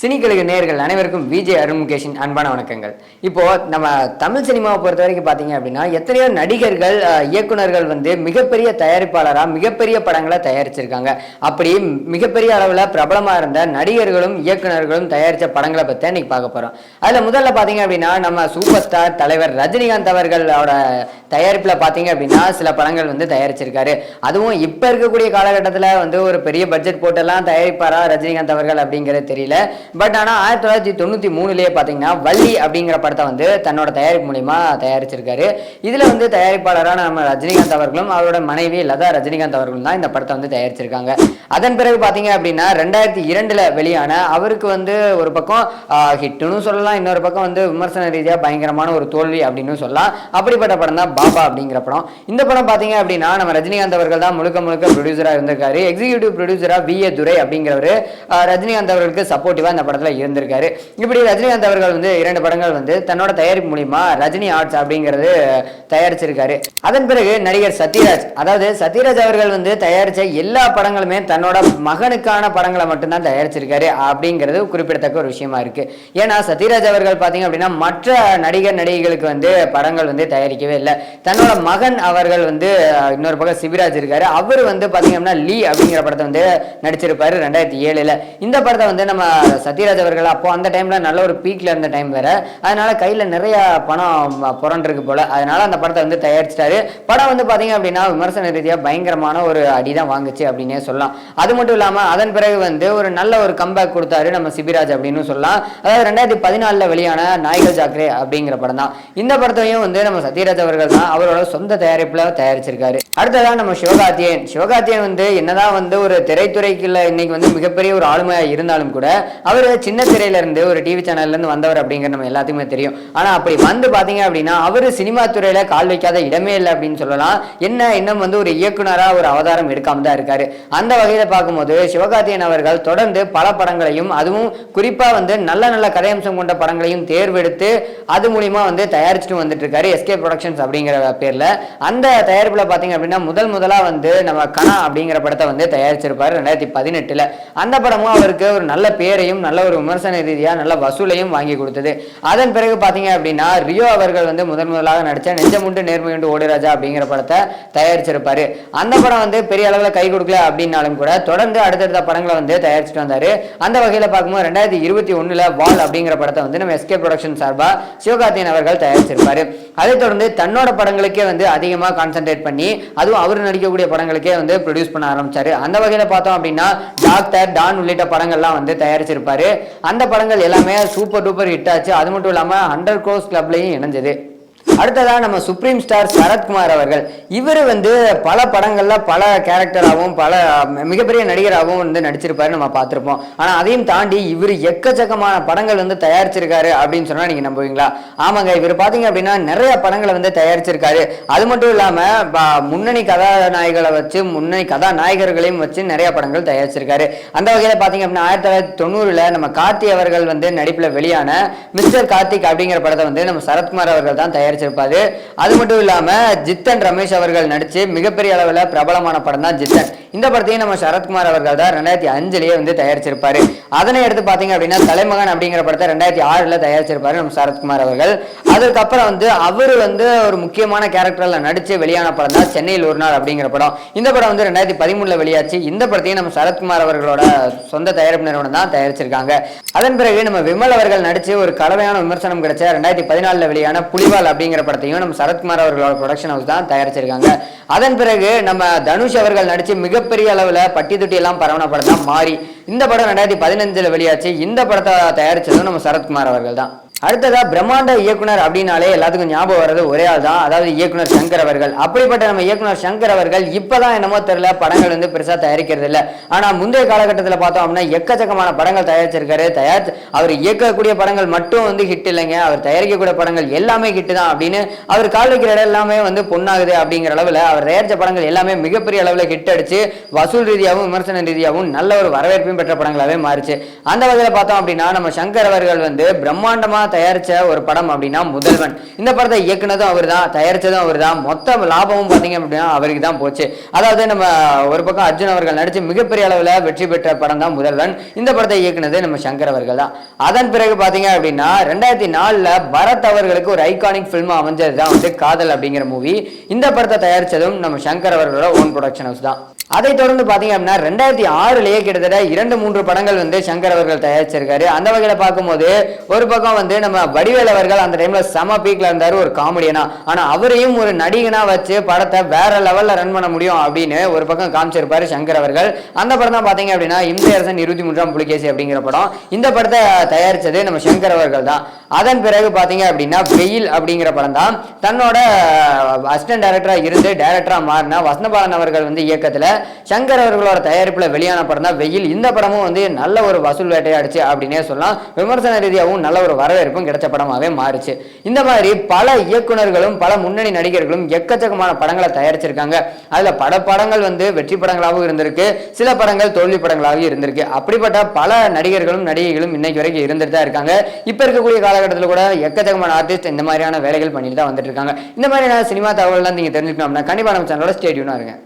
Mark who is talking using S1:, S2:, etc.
S1: சினிக்கலுக்கு நேர்கள் அனைவருக்கும் விஜய் அருண்முகேஷின் அன்பான வணக்கங்கள். இப்போது நம்ம தமிழ் சினிமாவை பொறுத்த வரைக்கும் பார்த்தீங்க அப்படின்னா எத்தனையோ நடிகர்கள் இயக்குநர்கள் இயக்குனர்கள் வந்து மிகப்பெரிய தயாரிப்பாளராக மிகப்பெரிய படங்களை தயாரிச்சிருக்காங்க. அப்படி மிகப்பெரிய அளவில் பிரபலமாக இருந்த நடிகர்களும் இயக்குனர்களும் தயாரித்த படங்களை பற்றி இன்னைக்கு பார்க்க போகிறோம் அதில் முதல்ல பார்த்தீங்க அப்படின்னா நம்ம சூப்பர் ஸ்டார் தலைவர் ரஜினிகாந்த் அவர்களோட தயாரிப்பில் பார்த்தீங்க அப்படின்னா சில படங்கள் வந்து தயாரிச்சிருக்காரு. அதுவும் இப்போ இருக்கக்கூடிய காலகட்டத்தில் வந்து ஒரு பெரிய பட்ஜெட் போட்டெல்லாம் தயாரிப்பாரா ரஜினிகாந்த் அவர்கள் அப்படிங்கிறது தெரியல. பட் ஆனால் ஆயிரத்தி தொள்ளாயிரத்தி தொண்ணூற்றி மூணுலேயே பார்த்தீங்கன்னா வள்ளி அப்படிங்கிற படத்தை வந்து தன்னோட தயாரிப்பு மூலிமா தயாரிச்சிருக்காரு. இதில் வந்து தயாரிப்பாளரான நம்ம ரஜினிகாந்த் அவர்களும் அவரோட மனைவி லதா ரஜினிகாந்த் அவர்களும் தான் இந்த படத்தை வந்து தயாரிச்சிருக்காங்க. அதன் பிறகு பார்த்தீங்க அப்படின்னா ரெண்டாயிரத்தி இரண்டில் வெளியான அவருக்கு வந்து ஒரு பக்கம் ஹிட்டுன்னு சொல்லலாம் இன்னொரு பக்கம் வந்து விமர்சன ரீதியாக பயங்கரமான ஒரு தோல்வி அப்படின்னு சொல்லலாம். அப்படிப்பட்ட படம் தான் பாபா அப்படிங்கிற படம். இந்த படம் பார்த்தீங்க அப்படின்னா நம்ம ரஜினிகாந்த் அவர்கள் தான் முழுக்க முழுக்க ப்ரொடியூசராக இருந்திருக்காரு. எக்ஸிகியூட்டிவ் ப்ரொடியூசராக வி ஏ துரை அப்படிங்கிறவர் ரஜினிகாந்த் அவர்களுக்கு சப்போர்ட்டிவாக அந்த படத்தில் இருந்திருக்காரு. இப்படி ரஜினிகாந்த் அவர்கள் வந்து இரண்டு படங்கள் வந்து தன்னோட தயாரிப்பு மூலிமா ரஜினி ஆர்ட்ஸ் அப்படிங்கிறது தயாரிச்சிருக்காரு. அதன் பிறகு நடிகர் சத்யராஜ் அதாவது சத்யராஜ் அவர்கள் வந்து தயாரிச்ச எல்லா படங்களுமே தன்னோட மகனுக்கான படங்களை மட்டும்தான் தயாரிச்சிருக்காரு அப்படிங்கிறது குறிப்பிடத்தக்க ஒரு விஷயமா இருக்கு. ஏன்னா சத்யராஜ் அவர்கள் பார்த்தீங்க அப்படின்னா மற்ற நடிகர் நடிகைகளுக்கு வந்து படங்கள் வந்து தயாரிக்கவே இல்லை. தன்னோட மகன் அவர்கள் வந்து இன்னொரு பக்கம் சிவிராஜ் இருக்காரு. அவர் வந்து பார்த்தீங்க அப்படின்னா லீ அப்படிங்கிற படத்தை வந்து நடிச்சிருப்பாரு ரெண்டாயிரத்தி ஏழுல. இந்த படத்தை வந்து நம்ம சத்யராஜ் அவர்கள் அப்போ அந்த டைம்ல நல்ல ஒரு பீக்ல இருந்த டைம் வேற. அதனால கையில நிறைய பணம் புரண்டிருக்கு போல. அதனால அந்த படத்தை வந்து தயாரிச்சிட்டாரு. படம் வந்து பாத்தீங்க அப்படின்னா விமர்சன ரீதியா பயங்கரமான ஒரு அடி தான் வாங்குச்சு அப்படின்னே சொல்லலாம். அது மட்டும் இல்லாம அதன் பிறகு வந்து ஒரு நல்ல ஒரு கம்பேக் கொடுத்தாரு நம்ம சிபிராஜ் அப்படின்னு சொல்லலாம். அதாவது ரெண்டாயிரத்தி பதினாலுல வெளியான நாய்கள் ஜாக்ரே அப்படிங்கிற படம் தான். இந்த படத்தையும் வந்து நம்ம சத்யராஜ் அவர்கள் தான் அவரோட சொந்த தயாரிப்புல தயாரிச்சிருக்காரு. அடுத்ததான் நம்ம சிவகார்த்தியன் சிவகார்த்தியன் வந்து என்னதான் வந்து ஒரு திரைத்துறைக்குள்ள இன்னைக்கு வந்து மிகப்பெரிய ஒரு ஆளுமையா இருந்தாலும் கூட அவர் சின்ன திரையில இருந்து ஒரு டிவி சேனல்ல இருந்து வந்தவர் அப்படிங்கிற நம்ம எல்லாத்துக்குமே தெரியும். ஆனா அப்படி வந்து பாத்தீங்க அப்படின்னா அவர் சினிமா துறையில கால் வைக்காத இடமே இல்லை அப்படின்னு சொல்லலாம். என்ன இன்னும் வந்து ஒரு இயக்குனரா ஒரு அவதாரம் எடுக்காம தான் இருக்காரு. அந்த வகையில பார்க்கும்போது சிவகார்த்தியன் அவர்கள் தொடர்ந்து பல படங்களையும் அதுவும் குறிப்பா வந்து நல்ல நல்ல கதையம்சம் கொண்ட படங்களையும் தேர்வெடுத்து அது மூலியமா வந்து தயாரிச்சுட்டு வந்துட்டு இருக்காரு எஸ்கே ப்ரொடக்ஷன்ஸ் அப்படிங்கிற பேர்ல. அந்த தயாரிப்புல பாத்தீங்க அப்படின்னா முதல் முதலா வந்து நம்ம கணா அப்படிங்கிற படத்தை வந்து தயாரிச்சிருப்பாரு ரெண்டாயிரத்தி பதினெட்டுல. அந்த படமும் அவருக்கு ஒரு நல்ல பேரையும் நல்ல ஒரு விமர்சன ரீதியாக நல்ல வசூலையும் வாங்கி கொடுத்தது. அதன் பிறகு பார்த்தீங்க அப்படின்னா ரியோ அவர்கள் வந்து முதன் முதலாக நடிச்ச நெஞ்சமுண்டு நேர்மையுண்டு ஓடிராஜா அப்படிங்கிற படத்தை தயாரிச்சிருப்பார். அந்த படம் வந்து பெரிய அளவில் கை கொடுக்கல அப்படின்னாலும் கூட தொடர்ந்து அடுத்தடுத்த படங்களை வந்து தயாரிச்சுட்டு வந்தார். அந்த வகையில் பார்க்கும்போது ரெண்டாயிரத்தி இருபத்தி ஒண்ணுல வால் அப்படிங்கிற படத்தை வந்து நம்ம எஸ்கே ப்ரொடக்ஷன் சார்பாக சிவகார்த்தியன் அவர்கள் தயாரிச்சிருப்பார். அதைத் தொடர்ந்து தன்னோட படங்களுக்கே வந்து அதிகமாக கான்சென்ட்ரேட் பண்ணி அதுவும் அவர் நடிக்கக்கூடிய படங்களுக்கே வந்து ப்ரொடியூஸ் பண்ண ஆரம்பிச்சார். அந்த வகையில் பார்த்தோம் அப்படின்னா டாக்டர் டான் உள்ளிட்ட படங்கள்லாம் வந்து தயாரிச்சிருப்பார். அந்த படங்கள் எல்லாமே சூப்பர் டூப்பர் ஹிட் ஆச்சு. அது மட்டும் இல்லாமல் அண்டர் கோர்ஸ் கிளப்லையும் இணைஞ்சது. அடுத்ததா நம்ம சுப்ரீம் ஸ்டார் சரத்குமார் அவர்கள். இவர் வந்து பல படங்கள்ல பல கேரக்டராகவும் பல மிகப்பெரிய நடிகராகவும் வந்து நடிச்சிருப்பாரு நம்ம பார்த்திருப்போம். ஆனா அதையும் தாண்டி இவர் எக்கச்சக்கமான படங்கள் வந்து தயாரிச்சிருக்காரு அப்படின்னு சொன்னா நீங்க நம்புவீங்களா? ஆமாங்க இவர் பார்த்தீங்க அப்படின்னா நிறைய படங்களை வந்து தயாரிச்சிருக்காரு. அது மட்டும் இல்லாம முன்னணி கதாநாயகளை வச்சு முன்னணி கதாநாயகர்களையும் வச்சு நிறைய படங்கள் தயாரிச்சிருக்காரு. அந்த வகையில பார்த்தீங்க அப்படின்னா ஆயிரத்தி தொள்ளாயிரத்தி தொண்ணூறுல நம்ம கார்த்தி அவர்கள் வந்து நடிப்பில் வெளியான மிஸ்டர் கார்த்திக் அப்படிங்கிற படத்தை வந்து நம்ம சரத்குமார் அவர்கள் தான் தயாரிச்சிருப்பாரு. அது மட்டும் இல்லாம ஜித்தன் ரமேஷ் அவர்கள் நடிச்சு மிகப்பெரிய அளவுல பிரபலமான படம் தான் ஜித்தன். இந்த படத்தையும் நம்ம சரத்குமார் அவர்கள் தான் ரெண்டாயிரத்தி அஞ்சுலயே வந்து தயாரிச்சிருப்பாரு. அதனை எடுத்து பாத்தீங்க அப்படின்னா தலைமகன் அப்படிங்கிற படத்தை ரெண்டாயிரத்தி ஆறுல தயாரிச்சிருப்பாரு நம்ம சரத்குமார் அவர்கள். அதுக்கப்புறம் வந்து அவர் வந்து ஒரு முக்கியமான கேரக்டர்ல நடிச்சு வெளியான படம் தான் சென்னையில் ஒரு நாள் அப்படிங்கிற படம். இந்த படம் வந்து ரெண்டாயிரத்தி பதிமூணுல வெளியாச்சு. இந்த படத்தையும் நம்ம சரத்குமார் அவர்களோட சொந்த தயாரிப்பு நிறுவனம் தான் தயாரிச்சிருக்காங்க. அதன் பிறகு நம்ம விமல் அவர்கள் நடிச்சு ஒரு கலவையான விமர்சனம் கிடைச்ச ரெண்டாயிரத்தி பதினாலுல வெளியான புலிவால் அப்படிங்கிற படத்தையும் நம்ம சரத்குமார் அவர்களோட ப்ரொடக்ஷன் ஹவுஸ் தான் தயாரிச்சிருக்காங்க. அதன் பிறகு நம்ம தனுஷ் அவர்கள் நடிச்சு மிகப்பெரிய அளவுல பட்டி தொட்டி எல்லாம் பரவன படம் தான் மாறி. இந்த படம் ரெண்டாயிரத்தி பதினஞ்சுல வெளியாச்சு. இந்த படத்தை தயாரிச்சதும் நம்ம சரத்குமார் அவர்கள் தான். அடுத்ததா பிரம்மாண்ட இயக்குனர் அப்படின்னாலே எல்லாத்துக்கும் ஞாபகம் வர்றது ஒரே ஆள் தான் அதாவது இயக்குனர் சங்கர் அவர்கள். அப்படிப்பட்ட நம்ம இயக்குனர் சங்கர் அவர்கள் இப்பதான் என்னமோ தெரியல படங்கள் வந்து பெருசா தயாரிக்கிறது இல்ல. ஆனா முந்தைய காலகட்டத்தில் பார்த்தோம் அப்படின்னா எக்கச்சக்கமான படங்கள் தயாரிச்சிருக்காரு. தயாரிச்சு அவர் இயக்கக்கூடிய படங்கள் மட்டும் வந்து ஹிட் இல்லைங்க. அவர் தயாரிக்கக்கூடிய படங்கள் எல்லாமே ஹிட் தான் அப்படின்னு அவர் கால் வைக்கிற இடம் எல்லாமே வந்து பொண்ணாகுது அப்படிங்கிற அளவுல அவர் தயாரிச்ச படங்கள் எல்லாமே மிகப்பெரிய அளவுல ஹிட் அடிச்சு வசூல் ரீதியாகவும் விமர்சன ரீதியாகவும் நல்ல ஒரு வரவேற்பையும் பெற்ற படங்களாவே மாறிச்சு. அந்த வகையில் பார்த்தோம் அப்படின்னா நம்ம சங்கர் அவர்கள் வந்து பிரம்மாண்டமா தயாரிச்ச ஒரு படம் அப்படின்னா முதல்வன். இந்த படத்தை இயக்குனதும் அவர் தான் தயாரிச்சதும் அவர் தான் மொத்த லாபமும் பார்த்தீங்க அப்படின்னா அவருக்கு தான் போச்சு. அதாவது நம்ம ஒரு பக்கம் அர்ஜுன் அவர்கள் நடிச்சு மிகப்பெரிய அளவுல வெற்றி பெற்ற படம் தான் முதல்வன். இந்த படத்தை இயக்குனது நம்ம சங்கர் அவர்கள் தான். அதன் பிறகு பாத்தீங்க அப்படின்னா ரெண்டாயிரத்தி நாலில் பரத் அவர்களுக்கு ஒரு ஐகானிக் ஃபில்ம் அமைஞ்சது தான் வந்து காதல் அப்படிங்கிற மூவி இந்த படத்தை தயாரிச்சதும் நம்ம சங்கர் அவர்களோட ஓன் ப்ரொடக்ஷன் ஹவுஸ் தான். அதை தொடர்ந்து பார்த்தீங்க அப்படின்னா ரெண்டாயிரத்தி ஆறுலேயே கிட்டத்தட்ட இரண்டு மூன்று படங்கள் வந்து சங்கர் அவர்கள் தயாரிச்சிருக்காரு. அந்த வகையில் பார்க்கும்போது ஒரு பக்கம் வந்து நம்ம வடிவேல் அவர்கள் அந்த டைமில் செம பீக்கில் இருந்தார் ஒரு காமெடியனா. ஆனால் அவரையும் ஒரு நடிகனாக வச்சு படத்தை வேற லெவலில் ரன் பண்ண முடியும் அப்படின்னு ஒரு பக்கம் காமிச்சிருப்பாரு சங்கர் அவர்கள். அந்த படம் தான் பார்த்தீங்க அப்படின்னா அரசன் இருபத்தி மூன்றாம் புலிகேசி அப்படிங்கிற படம். இந்த படத்தை தயாரித்தது நம்ம சங்கர் அவர்கள் தான். அதன் பிறகு பார்த்தீங்க அப்படின்னா வெயில் அப்படிங்கிற படம் தான். தன்னோட அசிஸ்டன்ட் டேரக்டராக இருந்து டைரக்டரா மாறினா வசந்தபாலன் அவர்கள் வந்து இயக்கத்தில் சங்கர் அவர்களோட தயாரிப்புல வெளியான படம் தான் வெயில். இந்த படமும் வந்து நல்ல ஒரு வசூல் வேட்டையாடுச்சு அப்படின்னே சொல்லலாம். விமர்சன ரீதியாகவும் நல்ல ஒரு வரவேற்பும் கிடைச்ச படமாவே மாறுச்சு. இந்த மாதிரி பல இயக்குனர்களும் பல முன்னணி நடிகர்களும் எக்கச்சக்கமான படங்களை தயாரிச்சிருக்காங்க. அதில் பல படங்கள் வந்து வெற்றி படங்களாகவும் இருந்திருக்கு. சில படங்கள் தோல்வி படங்களாகவும் இருந்திருக்கு. அப்படிப்பட்ட பல நடிகர்களும் நடிகைகளும் இன்னைக்கு வரைக்கும் இருந்துட்டு தான் இருக்காங்க. இப்போ இருக்கக்கூடிய காலகட்டத்தில் கூட எக்கச்சக்கமான ஆர்டிஸ்ட் இந்த மாதிரியான வேலைகள் பண்ணிட்டு தான் வந்துட்டு இருக்காங்க. இந்த மாதிரியான சினிமா தகவல்லாம் நீங்க தெரிஞ்சுக்கணும் அப்படின்னா கண்டிப்பாக நம்ம சேனலோட ஸ்டேடியூனாக இருங்க.